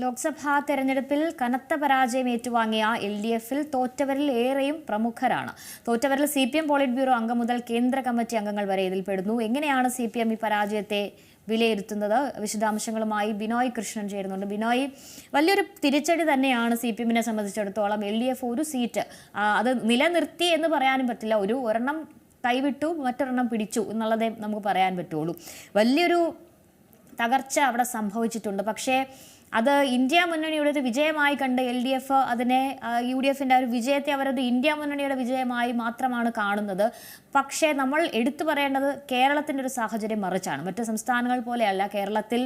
ലോക്സഭാ തെരഞ്ഞെടുപ്പിൽ കനത്ത പരാജയം ഏറ്റുവാങ്ങിയ എൽ ഡി എഫിൽ തോറ്റവരിൽ ഏറെയും പ്രമുഖരാണ്. തോറ്റവരിൽ C P M politburo അംഗം മുതൽ കേന്ദ്ര കമ്മിറ്റി അംഗങ്ങൾ വരെ ഇതിൽ പെടുന്നു. എങ്ങനെയാണ് സി പി എം ഈ പരാജയത്തെ വിലയിരുത്തുന്നത്? വിശദാംശങ്ങളുമായി ബിനോയ് കൃഷ്ണൻ ചേരുന്നുണ്ട്. ബിനോയ് വലിയൊരു തിരിച്ചടി തന്നെയാണ് സി പി എമ്മിനെ സംബന്ധിച്ചിടത്തോളം എൽ ഡി എഫ് ഒരു സീറ്റ് അത് നിലനിർത്തി എന്ന് പറയാനും പറ്റില്ല. ഒരു ഒരെണ്ണം കൈവിട്ടു മറ്റൊരെണ്ണം പിടിച്ചു എന്നുള്ളതേ നമുക്ക് പറയാൻ പറ്റുള്ളൂ. വലിയൊരു തകർച്ച അവിടെ സംഭവിച്ചിട്ടുണ്ട്. പക്ഷേ അത് ഇന്ത്യ മുന്നണിയുടെ ഒരു വിജയമായി കണ്ട് എൽ ഡി എഫ് അതിനെ യു ഡി എഫിന്റെ ഒരു വിജയത്തെ അവരത് ഇന്ത്യ മുന്നണിയുടെ വിജയമായി മാത്രമാണ് കാണുന്നത്. പക്ഷേ നമ്മൾ എടുത്തു പറയേണ്ടത് കേരളത്തിന്റെ ഒരു സാഹചര്യം മറിച്ചാണ്. മറ്റ് സംസ്ഥാനങ്ങൾ പോലെയല്ല കേരളത്തിൽ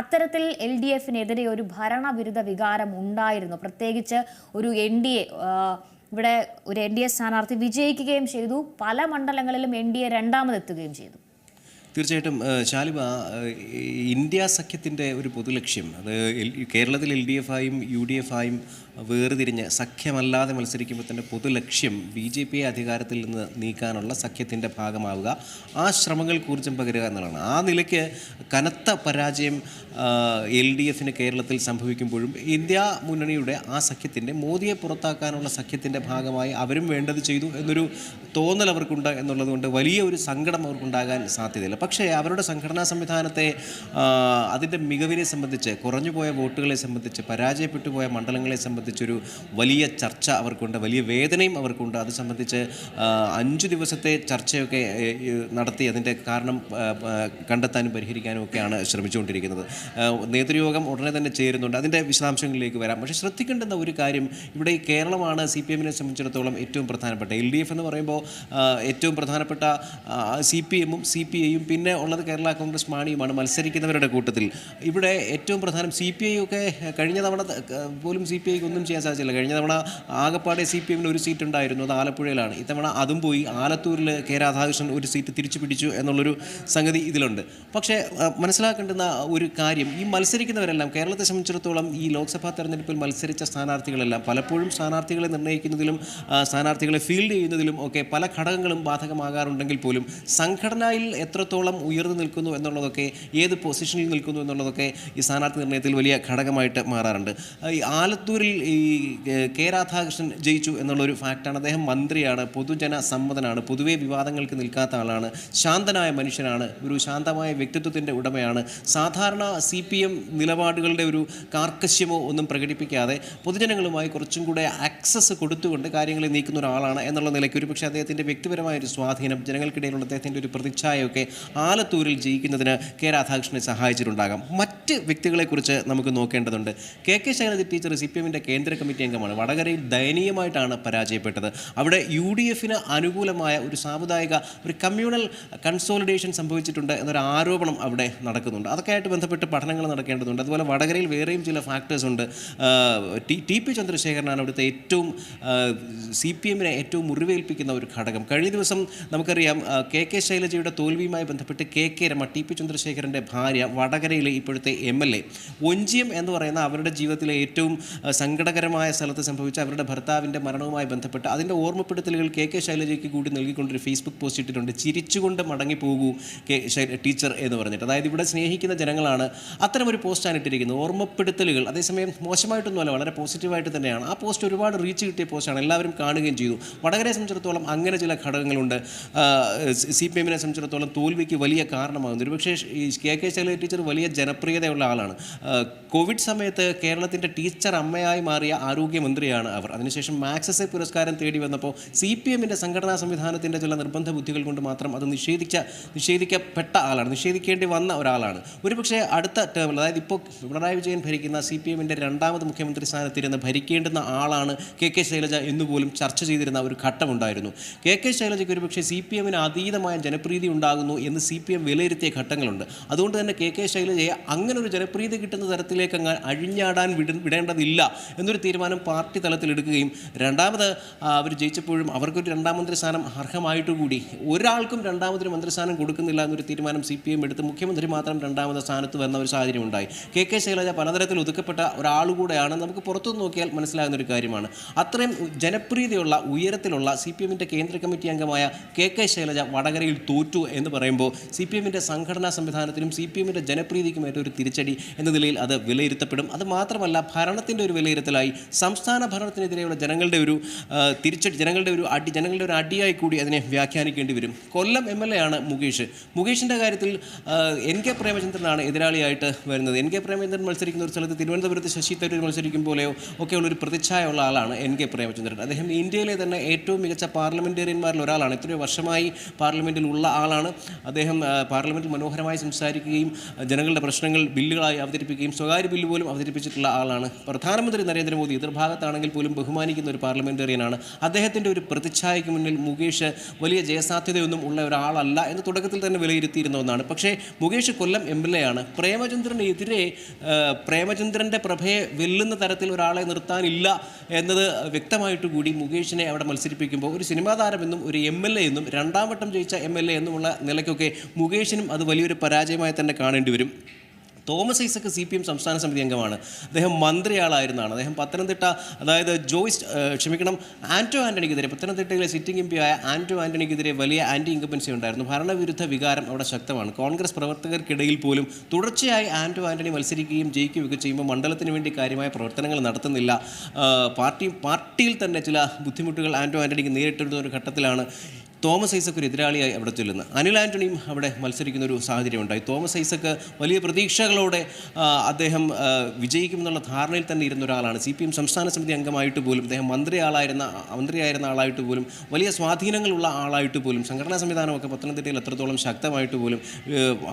അത്തരത്തിൽ എൽ ഡി എഫിനെതിരെ ഒരു ഭരണവിരുദ്ധ വികാരം ഉണ്ടായിരുന്നു. പ്രത്യേകിച്ച് ഒരു എൻ ഡി എ ഇവിടെ ഒരു എൻ ഡി എ സ്ഥാനാർത്ഥി വിജയിക്കുകയും ചെയ്തു. പല മണ്ഡലങ്ങളിലും എൻ ഡി എ രണ്ടാമതെത്തുകയും ചെയ്തു. തീർച്ചയായിട്ടും ശാലിബ ഇന്ത്യ സഖ്യത്തിന്റെ ഒരു പൊതുലക്ഷ്യം അത് കേരളത്തിൽ എൽ ഡി എഫ് ആയും യു ഡി എഫ് ആയും വേർതിരിഞ്ഞ് സഖ്യമല്ലാതെ മത്സരിക്കുമ്പോൾ തന്നെ പൊതു ലക്ഷ്യം ബി ജെ പിയെ അധികാരത്തിൽ നിന്ന് നീക്കാനുള്ള സഖ്യത്തിന്റെ ഭാഗമാവുക. ആ ശ്രമങ്ങൾ ഊർജം പകരുക എന്നുള്ളതാണ്. ആ നിലയ്ക്ക് കനത്ത പരാജയം എൽ ഡി എഫിന് കേരളത്തിൽ സംഭവിക്കുമ്പോഴും ഇന്ത്യ മുന്നണിയുടെ ആ സഖ്യത്തിന്റെ മോദിയെ പുറത്താക്കാനുള്ള സഖ്യത്തിന്റെ ഭാഗമായി അവരും വേണ്ടത് ചെയ്തു എന്നൊരു തോന്നൽ അവർക്കുണ്ട് എന്നുള്ളതുകൊണ്ട് വലിയ ഒരു സങ്കടം അവർക്കുണ്ടാകാൻ സാധ്യതയില്ല. പക്ഷേ അവരുടെ സംഘടനാ സംവിധാനത്തെ അതിന്റെ മികവിനെ സംബന്ധിച്ച് കുറഞ്ഞുപോയ വോട്ടുകളെ സംബന്ധിച്ച് പരാജയപ്പെട്ടു പോയ മണ്ഡലങ്ങളെ സംബന്ധിച്ചൊരു വലിയ ചർച്ച അവർക്കുണ്ട് വലിയ വേദനയും അവർക്കുണ്ട്. അത് സംബന്ധിച്ച് അഞ്ചു ദിവസത്തെ ചർച്ചയൊക്കെ നടത്തി അതിന്റെ കാരണം കണ്ടെത്താനും പരിഹരിക്കാനും ഒക്കെയാണ് ശ്രമിച്ചുകൊണ്ടിരിക്കുന്നത്. നേതൃയോഗം ഉടനെ തന്നെ ചേരുന്നുണ്ട്. അതിന്റെ വിശദാംശങ്ങളിലേക്ക് വരാം. പക്ഷേ ശ്രദ്ധിക്കേണ്ടുന്ന ഒരു കാര്യം ഇവിടെ കേരളമാണ് സി പി എമ്മിനെ സംബന്ധിച്ചിടത്തോളം ഏറ്റവും പ്രധാനപ്പെട്ട. എൽ ഡി എഫ് എന്ന് പറയുമ്പോൾ ഏറ്റവും പ്രധാനപ്പെട്ട സി പി എമ്മും സി പി ഐയും പിന്നെ ഉള്ളത് കേരള കോൺഗ്രസ് മാണിയുമാണ് മത്സരിക്കുന്നവരുടെ കൂട്ടത്തിൽ. ഇവിടെ ഏറ്റവും പ്രധാനം സി പി ഐ ഒക്കെ കഴിഞ്ഞ തവണ പോലും സി പി ഐക്ക് ഒന്നും ചെയ്യാൻ സാധിച്ചില്ല. കഴിഞ്ഞ തവണ ആകപ്പാടെ സി പി എമ്മിന് ഒരു സീറ്റ് ഉണ്ടായിരുന്നു. അത് ആലപ്പുഴയിലാണ്. ഇത്തവണ അതും പോയി ആലത്തൂരിൽ കെ രാധാകൃഷ്ണൻ ഒരു സീറ്റ് തിരിച്ചു പിടിച്ചു എന്നുള്ളൊരു സംഗതി ഇതിലുണ്ട്. പക്ഷേ മനസ്സിലാക്കേണ്ടുന്ന ഒരു കാര്യം ഈ മത്സരിക്കുന്നവരെല്ലാം കേരളത്തെ സംബന്ധിച്ചിടത്തോളം ഈ ലോക്സഭാ തെരഞ്ഞെടുപ്പിൽ മത്സരിച്ച സ്ഥാനാർത്ഥികളെല്ലാം പലപ്പോഴും സ്ഥാനാർത്ഥികളെ നിർണയിക്കുന്നതിലും സ്ഥാനാർത്ഥികളെ ഫീൽഡ് ചെയ്യുന്നതിലും ഒക്കെ പല ഘടകങ്ങളും ബാധകമാകാറുണ്ടെങ്കിൽ പോലും സംഘടനയിൽ എത്രത്തോളം ഉയർന്നു നിൽക്കുന്നു എന്നുള്ളതൊക്കെ ഏത് പൊസിഷനിൽ നിൽക്കുന്നു എന്നുള്ളതൊക്കെ ഈ സ്ഥാനാർത്ഥി നിർണയത്തിൽ വലിയ ഘടകമായിട്ട് മാറാറുണ്ട്. ഈ ആലത്തൂരിൽ ഈ കെ രാധാകൃഷ്ണൻ ജയിച്ചു എന്നുള്ളൊരു ഫാക്റ്റാണ്. അദ്ദേഹം മന്ത്രിയാണ് പൊതുജന സമ്മതനാണ് പൊതുവേ വിവാദങ്ങൾക്ക് നിൽക്കാത്ത ആളാണ് ശാന്തനായ മനുഷ്യനാണ് ഒരു ശാന്തമായ വ്യക്തിത്വത്തിന്റെ ഉടമയാണ്. സാധാരണ സി പി എം നിലപാടുകളുടെ ഒരു കാർക്കശ്യമോ ഒന്നും പ്രകടിപ്പിക്കാതെ പൊതുജനങ്ങളുമായി കുറച്ചും കൂടെ ആക്സസ് കൊടുത്തുകൊണ്ട് കാര്യങ്ങളെ നീക്കുന്ന ഒരാളാണ് എന്നുള്ള നിലയ്ക്ക് ഒരു പക്ഷേ അദ്ദേഹത്തിന്റെ വ്യക്തിപരമായ ഒരു സ്വാധീനം ജനങ്ങൾക്കിടയിലുള്ള അദ്ദേഹത്തിന്റെ ഒരു പ്രതിച്ഛായയൊക്കെ ആലത്തൂരിൽ ജയിക്കുന്നതിന് കെ രാധാകൃഷ്ണനെ സഹായിച്ചിട്ടുണ്ടാകാം. മറ്റ് വ്യക്തികളെക്കുറിച്ച് നമുക്ക് നോക്കേണ്ടതുണ്ട്. K K Shailaja teacher C P എമ്മിന്റെ കേന്ദ്ര കമ്മിറ്റി അംഗമാണ്. വടകരയിൽ ദയനീയമായിട്ടാണ് പരാജയപ്പെട്ടത്. അവിടെ യു ഡി എഫിന് അനുകൂലമായ ഒരു സാമുദായിക ഒരു കമ്മ്യൂണൽ കൺസോളിഡേഷൻ സംഭവിച്ചിട്ടുണ്ട് എന്നൊരു ആരോപണം അവിടെ നടക്കുന്നുണ്ട്. അതൊക്കെ ആയിട്ട് ബന്ധപ്പെട്ട് പഠനങ്ങൾ നടക്കേണ്ടതുണ്ട്. അതുപോലെ വടകരയിൽ വേറെയും ചില ഫാക്ടേഴ്സ് ഉണ്ട്. ടി പി ചന്ദ്രശേഖരനാണ് അവിടുത്തെ ഏറ്റവും സി പി എമ്മിനെ ഏറ്റവും മുറിവേൽപ്പിക്കുന്ന ഒരു ഘടകം. കഴിഞ്ഞ ദിവസം നമുക്കറിയാം കെ കെ ശൈലജയുടെ തോൽവിയുമായി ബന്ധപ്പെട്ട് K K Rema T P ചന്ദ്രശേഖരന്റെ ഭാര്യ വടകരയിലെ ഇപ്പോഴത്തെ എം എൽ എ. ഒഞ്ചിയം എന്ന് പറയുന്ന അവരുടെ ജീവിതത്തിലെ ഏറ്റവും സങ്കടകരമായ സ്ഥലത്ത് സംഭവിച്ച അവരുടെ ഭർത്താവിന്റെ മരണവുമായി ബന്ധപ്പെട്ട് അതിന്റെ ഓർമ്മപ്പെടുത്തലുകൾ കെ കെ ശൈലജയ്ക്ക് കൂടി നൽകിക്കൊണ്ടൊരു ഫേസ്ബുക്ക് പോസ്റ്റ് ഇട്ടിട്ടുണ്ട്. ചിരിച്ചുകൊണ്ട് മടങ്ങി പോകൂ കെ ടീച്ചർ എന്ന് പറഞ്ഞിട്ട്. അതായത് ഇവിടെ സ്നേഹിക്കുന്ന ജനങ്ങളാണ് അത്തരം ഒരു പോസ്റ്റാണ് ഇട്ടിരിക്കുന്നത്. ഓർമ്മപ്പെടുത്തലുകൾ അതേസമയം മോശമായിട്ടൊന്നുമല്ല വളരെ പോസിറ്റീവായിട്ട് തന്നെയാണ്. ആ പോസ്റ്റ് ഒരുപാട് റീച്ച് കിട്ടിയ പോസ്റ്റാണ്. എല്ലാവരും കാണുകയും ചെയ്തു. വടകരയെ സംബന്ധിച്ചിടത്തോളം അങ്ങനെ ചില ഘടകങ്ങളുണ്ട്. സി പി എമ്മിനെ സംബന്ധിച്ചിടത്തോളം തോൽവിക്ക് വലിയ കാരണമാകുന്നു. ഒരുപക്ഷേ കെ കെ ശൈലജ ടീച്ചർ വലിയ ജനപ്രിയതയുള്ള ആളാണ്. കോവിഡ് സമയത്ത് കേരളത്തിന്റെ ടീച്ചർ അമ്മയായി മാറിയ ആരോഗ്യമന്ത്രിയാണ് അവർ. അതിനുശേഷം മാക്സസെ പുരസ്കാരം തേടി വന്നപ്പോൾ സി പി എമ്മിന്റെ സംഘടനാ സംവിധാനത്തിന്റെ ചില നിർബന്ധ ബുദ്ധികൾ കൊണ്ട് മാത്രം അത് നിഷേധിച്ച നിഷേധിക്കപ്പെട്ട ആളാണ്. നിഷേധിക്കേണ്ടി വന്ന ഒരാളാണ്. ഒരുപക്ഷെ അടുത്ത ടേമിൽ അതായത് ഇപ്പോൾ പിണറായി വിജയൻ ഭരിക്കുന്ന സി പി എമ്മിന്റെ രണ്ടാമത് മുഖ്യമന്ത്രി സ്ഥാനത്തിരുന്ന് ഭരിക്കേണ്ടുന്ന ആളാണ് കെ കെ ശൈലജ എന്നുപോലും ചർച്ച ചെയ്തിരുന്ന ഒരു ഘട്ടമുണ്ടായിരുന്നു കെ കെ ശൈലജയ്ക്ക് ഒരുപക്ഷെ സി പി എമ്മിന് അതീതമായ ജനപ്രീതി ഉണ്ടാകുന്നു എന്ന് സി പി എം വിലയിരുത്തിയ ഘട്ടങ്ങളുണ്ട്. അതുകൊണ്ട് തന്നെ കെ കെ ശൈലജയെ അങ്ങനെ ഒരു ജനപ്രീതി കിട്ടുന്ന തരത്തിലേക്ക് അങ്ങ് അഴിഞ്ഞാടാൻ വിട വിടേണ്ടതില്ല എന്നൊരു തീരുമാനം പാർട്ടി തലത്തിൽ എടുക്കുകയും രണ്ടാമത് അവർ ജയിച്ചപ്പോഴും അവർക്കൊരു രണ്ടാം മന്ത്രി സ്ഥാനം അർഹമായിട്ടുകൂടി. ഒരാൾക്കും രണ്ടാമതൊരു മന്ത്രിസ്ഥാനം കൊടുക്കുന്നില്ല എന്നൊരു തീരുമാനം സി പി എം എടുത്ത് മുഖ്യമന്ത്രി മാത്രം രണ്ടാമത് സ്ഥാനത്ത് വന്ന ഒരു സാഹചര്യം ഉണ്ടായി കെ കെ ശൈലജ പലതരത്തിൽ ഒതുക്കപ്പെട്ട ഒരാളുകൂടെയാണ് നമുക്ക് പുറത്തുനിന്ന് നോക്കിയാൽ മനസ്സിലാകുന്ന ഒരു കാര്യമാണ്. അത്രയും ജനപ്രീതിയുള്ള ഉയരത്തിലുള്ള സി പി എമ്മിന്റെ കേന്ദ്ര കമ്മിറ്റി അംഗമായ കെ കെ ശൈലജ വടകരയിൽ തോറ്റു എന്ന് പറയുമ്പോൾ സി പി എമ്മിന്റെ സംഘടനാ സംവിധാനത്തിനും സി പി എമ്മിന്റെ ജനപ്രീതിക്കുമായിട്ട് ഒരു തിരിച്ചടി എന്ന നിലയിൽ അത് വിലയിരുത്തപ്പെടും. അത് മാത്രമല്ല ഭരണത്തിന്റെ ഒരു വിലയിരുത്തലായി സംസ്ഥാന ഭരണത്തിനെതിരെയുള്ള ജനങ്ങളുടെ ഒരു തിരിച്ചടി ജനങ്ങളുടെ ഒരു അടി ജനങ്ങളുടെ ഒരു അടിയായി കൂടി അതിനെ വ്യാഖ്യാനിക്കേണ്ടി വരും. കൊല്ലം എം എൽ എ ആണ് മുകേഷ്. മുകേഷിന്റെ കാര്യത്തിൽ എൻ കെ പ്രേമചന്ദ്രനാണ് എതിരാളിയായിട്ട് വരുന്നത്. എൻ കെ പ്രേമചന്ദ്രൻ മത്സരിക്കുന്ന ഒരു സ്ഥലത്ത് തിരുവനന്തപുരത്ത് ശശി തരൂർ മത്സരിക്കും പോലെയോ ഒക്കെയുള്ളൊരു പ്രതിച്ഛായ പ്രതിച്ഛായുള്ള ആളാണ് എൻ കെ പ്രേമചന്ദ്രൻ. അദ്ദേഹം ഇന്ത്യയിലെ തന്നെ ഏറ്റവും മികച്ച പാർലമെന്റേറിയന്മാരിൽ ഒരാളാണ്. എത്രയോ വർഷമായി പാർലമെന്റിൽ ഉള്ള ആളാണ്. അദ്ദേഹം പാർലമെന്റിൽ മനോഹരമായി സംസാരിക്കുകയും ജനങ്ങളുടെ പ്രശ്നങ്ങൾ ബില്ലുകളായി അവതരിപ്പിക്കുകയും സ്വകാര്യ ബില്ല് പോലും അവതരിപ്പിച്ചിട്ടുള്ള ആളാണ്. പ്രധാനമന്ത്രി നരേന്ദ്രമോദി എതിർഭാഗത്താണെങ്കിൽ പോലും ബഹുമാനിക്കുന്ന ഒരു പാർലമെന്റേറിയനാണ് അദ്ദേഹത്തിന്റെ ഒരു പ്രതിച്ഛായയ്ക്ക് മുന്നിൽ മുകേഷ് വലിയ ജയസാധ്യതയൊന്നും ഉള്ള ഒരാളല്ല എന്ന് തുടക്കത്തിൽ തന്നെ വിലയിരുത്തിയിരുന്ന ഒന്നാണ്. പക്ഷേ Mukesh Kollam M L A ആണ് പ്രേമചന്ദ്രനെതിരെ പ്രേമചന്ദ്രന്റെ പ്രഭയെ വെല്ലുന്ന തരത്തിൽ ഒരാളെ നിർത്താനില്ല എന്നത് വ്യക്തമായിട്ട് കൂടി മുകേഷിനെ അവിടെ മത്സരിപ്പിക്കുമ്പോൾ ഒരു സിനിമാ താരമെന്നും ഒരു എം എൽ എ എന്നും രണ്ടാം വട്ടം ജയിച്ച എം എൽ എ എന്നുമുള്ള നിലയ്ക്കൊക്കെ മുകേഷിനും അത് വലിയൊരു പരാജയമായി തന്നെ കാണേണ്ടി വരും. Thomas Isaac C P M സംസ്ഥാന സമിതി അംഗമാണ്. അദ്ദേഹം മന്ത്രിയാളായിരുന്നതാണ് അദ്ദേഹം പത്തനംതിട്ട അതായത് ജോയിസ് ക്ഷമിക്കണം ആന്റോ ആന്റണിക്കെതിരെ പത്തനംതിട്ടയിലെ സിറ്റിംഗ് എം ആയ ആന്റോ ആന്റണിക്കെതിരെ വലിയ ആന്റി ഇൻകമ്പൻസി ഉണ്ടായിരുന്നു. ഭരണവിരുദ്ധ വികാരം അവിടെ ശക്തമാണ്. കോൺഗ്രസ് പ്രവർത്തകർക്കിടയിൽ പോലും തുടർച്ചയായി ആന്റോ ആന്റണി മത്സരിക്കുകയും ജയിക്കുകയൊക്കെ ചെയ്യുമ്പോൾ മണ്ഡലത്തിന് വേണ്ടി കാര്യമായ പ്രവർത്തനങ്ങൾ നടത്തുന്നില്ല. പാർട്ടി പാർട്ടിയിൽ തന്നെ ചില ബുദ്ധിമുട്ടുകൾ ആന്റോ ആന്റണിക്ക് നേരിട്ടിരുന്ന ഒരു ഘട്ടത്തിലാണ് തോമസ് ഐസക്ക് ഒരു എതിരാളിയായി അവിടെ ചെല്ലുന്നത് അനിൽ ആന്റണിയും അവിടെ മത്സരിക്കുന്ന ഒരു സാഹചര്യം ഉണ്ടായി തോമസ് ഐസക്ക് വലിയ പ്രതീക്ഷകളോടെ അദ്ദേഹം വിജയിക്കുമെന്നുള്ള ധാരണയിൽ തന്നെ ഇരുന്ന ഒരാളാണ്. സി പി എം സംസ്ഥാന സമിതി അംഗമായിട്ട് പോലും അദ്ദേഹം മന്ത്രിയാളായിരുന്ന മന്ത്രിയായിരുന്ന ആളായിട്ട് പോലും വലിയ സ്വാധീനങ്ങളുള്ള ആളായിട്ട് പോലും സംഘടനാ സംവിധാനമൊക്കെ പത്തനംതിട്ടയിൽ എത്രത്തോളം ശക്തമായിട്ട് പോലും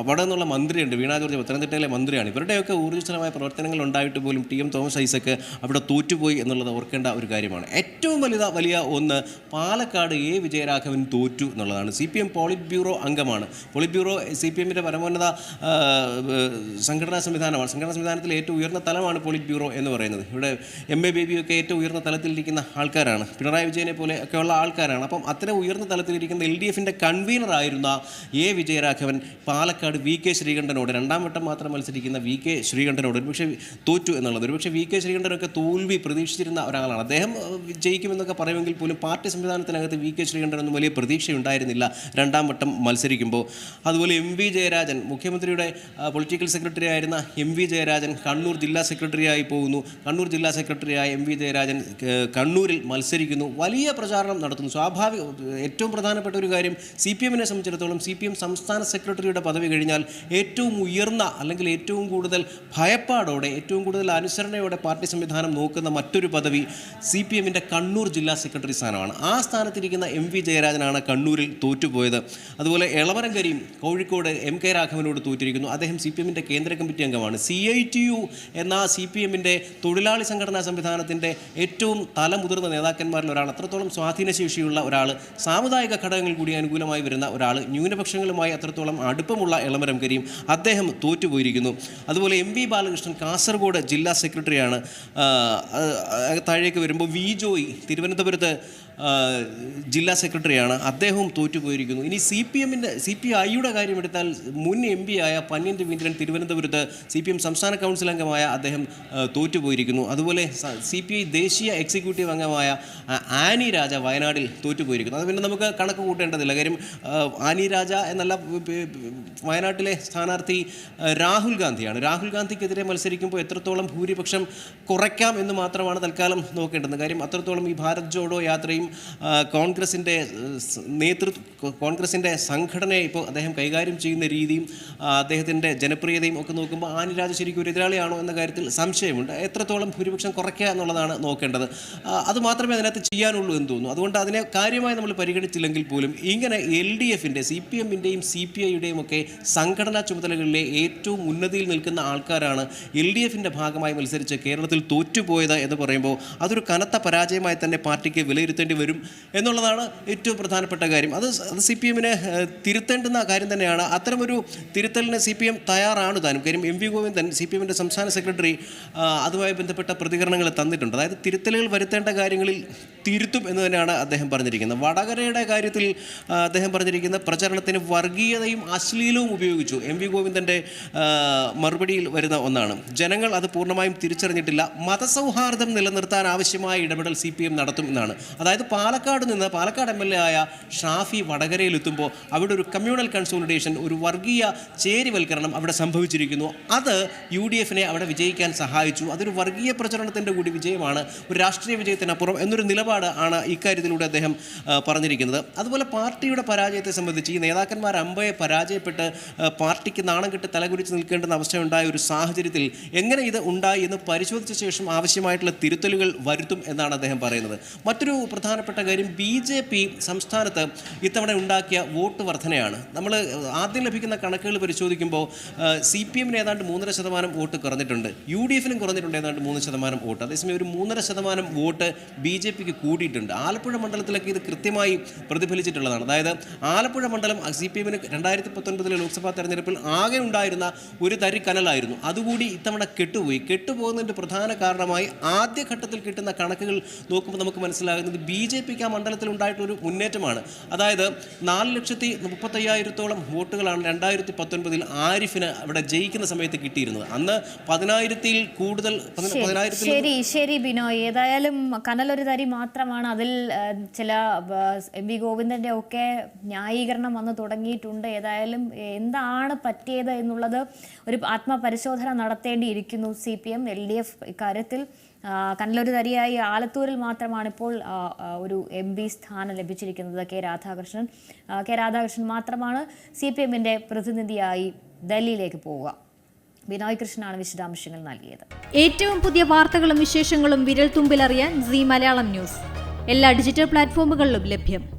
അവിടെ നിന്നുള്ള മന്ത്രിയുണ്ട്. വീണ ജോർജ് പത്തനംതിട്ടയിലെ മന്ത്രിയാണ്. ഇവരുടെയൊക്കെ ഊർജസ്വലമായ പ്രവർത്തനങ്ങൾ ഉണ്ടായിട്ട് പോലും ടി എം തോമസ് ഐസക്ക് അവിടെ തോറ്റുപോയി എന്നുള്ളത് ഓർക്കേണ്ട ഒരു കാര്യമാണ്. ഏറ്റവും വലുത വലിയ ഒന്ന് പാലക്കാട് എ വിജയരാഘവൻ തോറ്റു എന്നുള്ളതാണ്. C P M politburo അംഗമാണ്. പോളിറ്റ് ബ്യൂറോ സി പി എമ്മിന്റെ പരമോന്നത സംഘടനാ സംവിധാനമാണ്. സംഘടനാ സംവിധാനത്തിലെ ഏറ്റവും ഉയർന്ന തലമാണ് പോളിറ്റ് ബ്യൂറോ എന്ന് പറയുന്നത്. ഇവിടെ എം എ ബേബിയൊക്കെ ഏറ്റവും ഉയർന്ന തലത്തിലിരിക്കുന്ന ആൾക്കാരാണ്. പിണറായി വിജയനെ പോലെ ഒക്കെയുള്ള ആൾക്കാരാണ്. അപ്പം അത്തരം ഉയർന്ന തലത്തിലിരിക്കുന്ന എൽ ഡി എഫിന്റെ കൺവീനറായിരുന്ന A Vijayaraghavan Palakkad V K ശ്രീകണ്ഠനോട് രണ്ടാം വട്ടം മാത്രം മത്സരിക്കുന്ന വി കെ ശ്രീകണ്ഠനോട് ഒരുപക്ഷെ തോറ്റു എന്നുള്ളത്. ഒരുപക്ഷെ വി കെ ശ്രീകണ്ഠനൊക്കെ തോൽവി പ്രതീക്ഷിച്ചിരുന്ന ഒരാളാണ്. അദ്ദേഹം ജയിക്കുമെന്നൊക്കെ പറയുമെങ്കിൽ പോലും പാർട്ടി സംവിധാനത്തിനകത്ത് വി കെ ശ്രീകണ്ഠനൊന്നും വലിയ പ്രതീക്ഷയുണ്ടായിരുന്നില്ല രണ്ടാം വട്ടം മത്സരിക്കുമ്പോൾ. അതുപോലെ എം വി ജയരാജൻ മുഖ്യമന്ത്രിയുടെ പൊളിറ്റിക്കൽ സെക്രട്ടറി ആയിരുന്ന എം വി ജയരാജൻ കണ്ണൂർ ജില്ലാ സെക്രട്ടറിയായി പോകുന്നു. കണ്ണൂർ ജില്ലാ സെക്രട്ടറിയായ എം വി ജയരാജൻ കണ്ണൂരിൽ മത്സരിക്കുന്നു. വലിയ പ്രചാരണം നടത്തുന്നു. സ്വാഭാവിക ഏറ്റവും പ്രധാനപ്പെട്ട ഒരു കാര്യം സി പി എമ്മിനെ സംബന്ധിച്ചിടത്തോളം സി പി എം സംസ്ഥാന സെക്രട്ടറിയുടെ പദവി കഴിഞ്ഞാൽ ഏറ്റവും ഉയർന്ന അല്ലെങ്കിൽ ഏറ്റവും കൂടുതൽ ഭയപ്പാടോടെ ഏറ്റവും കൂടുതൽ അനുസരണയോടെ പാർട്ടി സംവിധാനം നോക്കുന്ന മറ്റൊരു പദവി സി പി എമ്മിന്റെ കണ്ണൂർ ജില്ലാ സെക്രട്ടറി സ്ഥാനമാണ്. ആ സ്ഥാനത്തിരിക്കുന്ന എം വി ജയരാജനാണ് കണ്ണൂരിൽ തോറ്റുപോയത്. അതുപോലെ എളവരം കരീം കോഴിക്കോട് എം കെ രാഘവനോട് തോറ്റിരിക്കുന്നു. അദ്ദേഹം സി പി എമ്മിന്റെ കേന്ദ്ര കമ്മിറ്റി അംഗമാണ്. സി ഐ ടി യു എന്ന സി പി എമ്മിന്റെ തൊഴിലാളി സംഘടനാ സംവിധാനത്തിന്റെ ഏറ്റവും തലമുതിർന്ന നേതാക്കന്മാരിൽ ഒരാൾ അത്രത്തോളം സ്വാധീനശേഷിയുള്ള ഒരാൾ സാമുദായിക ഘടകങ്ങൾ കൂടി അനുകൂലമായി വരുന്ന ഒരാൾ ന്യൂനപക്ഷങ്ങളുമായി അത്രത്തോളം അടുപ്പമുള്ള എളമരം കരീം അദ്ദേഹം തോറ്റുപോയിരിക്കുന്നു. അതുപോലെ എം വി ബാലകൃഷ്ണൻ കാസർഗോഡ് ജില്ലാ സെക്രട്ടറിയാണ്. താഴേക്ക് വരുമ്പോൾ വി ജോയി തിരുവനന്തപുരത്ത് ജില്ലാ സെക്രട്ടറിയാണ്. അദ്ദേഹവും തോറ്റുപോയിരിക്കുന്നു. ഇനി സി പി എമ്മിന്റെ സി പി ഐയുടെ കാര്യമെടുത്താൽ മുൻ എം പി ആയ പന്യൻ രവീന്ദ്രൻ തിരുവനന്തപുരത്ത് സി പി എം സംസ്ഥാന കൗൺസിൽ അംഗമായ അദ്ദേഹം തോറ്റുപോയിരിക്കുന്നു. അതുപോലെ സി പി ഐ ദേശീയ എക്സിക്യൂട്ടീവ് അംഗമായ ആനി രാജ വയനാടിൽ തോറ്റുപോയിരിക്കുന്നു. അത് പിന്നെ നമുക്ക് കണക്ക് കൂട്ടേണ്ടതില്ല. കാര്യം ആനി രാജ എന്നല്ല വയനാട്ടിലെ സ്ഥാനാർത്ഥി രാഹുൽ ഗാന്ധിയാണ്. രാഹുൽ ഗാന്ധിക്കെതിരെ മത്സരിക്കുമ്പോൾ എത്രത്തോളം ഭൂരിപക്ഷം കുറയ്ക്കാം എന്ന് മാത്രമാണ് തൽക്കാലം നോക്കേണ്ടത്. കാര്യം അത്രത്തോളം ഈ ഭാരത് ജോഡോ യാത്രയും കോൺഗ്രസിന്റെ നേതൃ നേതൃത്വ കോൺഗ്രസിന്റെ സംഘടനയെ ഇപ്പോൾ അദ്ദേഹം കൈകാര്യം ചെയ്യുന്ന രീതിയും അദ്ദേഹത്തിന്റെ ജനപ്രിയതയും ഒക്കെ നോക്കുമ്പോൾ ആനിരാജ ശരിക്കും ഒരു എതിരാളിയാണോ എന്ന കാര്യത്തിൽ സംശയമുണ്ട്. എത്രത്തോളം ഭൂരിപക്ഷം കുറയ്ക്കുക എന്നുള്ളതാണ് നോക്കേണ്ടത്. അത് മാത്രമേ അതിനകത്ത് ചെയ്യാനുള്ളൂ എന്ന് തോന്നുന്നു. അതുകൊണ്ട് അതിനെ കാര്യമായി നമ്മൾ പരിഗണിച്ചില്ലെങ്കിൽ പോലും ഇങ്ങനെ എൽ ഡി എഫിന്റെ സി പി എമ്മിന്റെയും സി പി ഐയുടെയും ഒക്കെ സംഘടനാ ചുമതലകളിലെ ഏറ്റവും ഉന്നതിയിൽ നിൽക്കുന്ന ആൾക്കാരാണ് എൽ ഡി എഫിന്റെ ഭാഗമായി മത്സരിച്ച് കേരളത്തിൽ തോറ്റുപോയത് എന്ന് പറയുമ്പോൾ അതൊരു കനത്ത പരാജയമായി തന്നെ പാർട്ടിക്ക് വിലയിരുത്തേണ്ടി വരും എന്നുള്ളതാണ് ഏറ്റവും പ്രധാനപ്പെട്ട കാര്യം. അത് അത് സി പി എമ്മിനെ തിരുത്തേണ്ടുന്ന കാര്യം തന്നെയാണ്. അത്തരമൊരു തിരുത്തലിന് സി പി എം തയ്യാറാണ് താനും. കാര്യം M V Govindan C P എമ്മിന്റെ സംസ്ഥാന സെക്രട്ടറി അതുമായി ബന്ധപ്പെട്ട പ്രതികരണങ്ങൾ തന്നിട്ടുണ്ട്. അതായത് തിരുത്തലുകൾ വരുത്തേണ്ട കാര്യങ്ങളിൽ തിരുത്തും എന്ന് തന്നെയാണ് അദ്ദേഹം പറഞ്ഞിരിക്കുന്നത്. വടകരയുടെ കാര്യത്തിൽ അദ്ദേഹം പറഞ്ഞിരിക്കുന്ന പ്രചരണത്തിന് വർഗീയതയും അശ്ലീലവും ഉപയോഗിച്ചു. എം വി ഗോവിന്ദന്റെ മറുപടിയിൽ വരുന്ന ഒന്നാണ്. ജനങ്ങൾ അത് പൂർണമായും തിരിച്ചറിഞ്ഞിട്ടില്ല. മതസൗഹാർദ്ദം നിലനിർത്താൻ ആവശ്യമായ ഇടപെടൽ സി പി എം നടത്തും എന്നാണ്. അതായത് പാലക്കാട് നിന്ന് പാലക്കാട് എം എൽ എ ആയ ഷാഫി വടകരയിലെത്തുമ്പോൾ അവിടെ ഒരു കമ്മ്യൂണൽ കൺസോളിഡേഷൻ ഒരു വർഗീയ ചേരിവൽക്കരണം അവിടെ സംഭവിച്ചിരിക്കുന്നു. അത് യു ഡി എഫിനെ അവിടെ വിജയിക്കാൻ സഹായിച്ചു. അതൊരു വർഗീയ പ്രചരണത്തിന്റെ കൂടി വിജയമാണ്. ഒരു രാഷ്ട്രീയ വിജയത്തിനപ്പുറം എന്നൊരു നിലപാട് ആണ് ഇക്കാര്യത്തിലൂടെ അദ്ദേഹം പറഞ്ഞിരിക്കുന്നത്. അതുപോലെ പാർട്ടിയുടെ പരാജയത്തെ സംബന്ധിച്ച് ഈ നേതാക്കന്മാർ അമ്പയെ പരാജയപ്പെട്ട് പാർട്ടിക്ക് നാണം കെട്ട് തലകുരിച്ച് നിൽക്കേണ്ടുന്ന അവസ്ഥയുണ്ടായ ഒരു സാഹചര്യത്തിൽ എങ്ങനെ ഇത് ഉണ്ടായി എന്ന് പരിശോധിച്ച ശേഷം ആവശ്യമായിട്ടുള്ള തിരുത്തലുകൾ വരുത്തും എന്നാണ് അദ്ദേഹം പറയുന്നത്. മറ്റൊരു പ്രധാനപ്പെട്ട കാര്യം ബി ജെ പി സംസ്ഥാനത്ത് ഇത്തവണ ഉണ്ടാക്കിയ വോട്ട് വർധനയാണ്. നമ്മൾ ആദ്യം ലഭിക്കുന്ന കണക്കുകൾ പരിശോധിക്കുമ്പോൾ സി പി എമ്മിന് ഏതാണ്ട് മൂന്നര ശതമാനം വോട്ട് കുറഞ്ഞിട്ടുണ്ട്. യു ഡി എഫിനും കുറഞ്ഞിട്ടുണ്ട് ഏതാണ്ട് മൂന്ന് ശതമാനം വോട്ട്. അതേസമയം ഒരു മൂന്നര ശതമാനം വോട്ട് ബി ജെ പിക്ക് കൂടിയിട്ടുണ്ട്. ആലപ്പുഴ മണ്ഡലത്തിലൊക്കെ ഇത് കൃത്യമായി പ്രതിഫലിച്ചിട്ടുള്ളതാണ്. അതായത് ആലപ്പുഴ മണ്ഡലം സി പി എമ്മിന് രണ്ടായിരത്തി പത്തൊൻപതിലെ ലോക്സഭാ തെരഞ്ഞെടുപ്പിൽ ആകെ ഉണ്ടായിരുന്ന ഒരു തരി കനലായിരുന്നു. അതുകൂടി ഇത്തവണ കെട്ടുപോയി. കെട്ടുപോകുന്നതിന്റെ പ്രധാന കാരണമായി ആദ്യഘട്ടത്തിൽ കിട്ടുന്ന കണക്കുകൾ നോക്കുമ്പോൾ നമുക്ക് മനസ്സിലാകുന്നത് ബി ജെ പിക്ക് ആ മണ്ഡലത്തിൽ ഉണ്ടായിട്ടൊരു മുന്നേറ്റമാണ്. അതായത് നാല് ലക്ഷത്തി മുപ്പത്തയ്യായിരത്തോളം വോട്ടുകളാണ് രണ്ടായിരത്തി പത്തൊൻപതിൽ ആരിഫിന് അവിടെ ജയിക്കുന്ന സമയത്ത് കിട്ടിയിരുന്നത്. അന്ന് പതിനായിരത്തിൽ കൂടുതൽ പതിനായിരത്തിൽ ശരി ശരി ബിനോയ്. ഏതായാലും കനലൊരു തരി മാത്രമാണ് അതിൽ ചില എം വി ഗോവിന്ദന്റെ ഒക്കെ ന്യായീകരണം വന്ന് തുടങ്ങിയിട്ടുണ്ട്. ഏതായാലും എന്താണ് പറ്റിയത് എന്നുള്ളത് ഒരു ആത്മപരിശോധന നടത്തേണ്ടിയിരിക്കുന്നു C P M L D F ഇക്കാര്യത്തിൽ. കനലൊരു തരിയായി ആലത്തൂരിൽ മാത്രമാണ് ഇപ്പോൾ ഒരു എം പി സ്ഥാനം ലഭിച്ചിരിക്കുന്നത് കെ രാധാകൃഷ്ണൻ. കെ രാധാകൃഷ്ണൻ മാത്രമാണ് സി പി എമ്മിന്റെ പ്രതിനിധിയായി ഡൽഹിയിലേക്ക് പോവുക. ബിനോയ് കൃഷ്ണനാണ് വിശദാംശങ്ങൾ നൽകിയത്. ഏറ്റവും പുതിയ വാർത്തകളും വിശേഷങ്ങളും വിരൽ തുമ്പിലറിയാൻ സി മലയാളം ന്യൂസ്. എല്ലാ ഡിജിറ്റൽ പ്ലാറ്റ്ഫോമുകളിലും ലഭ്യം.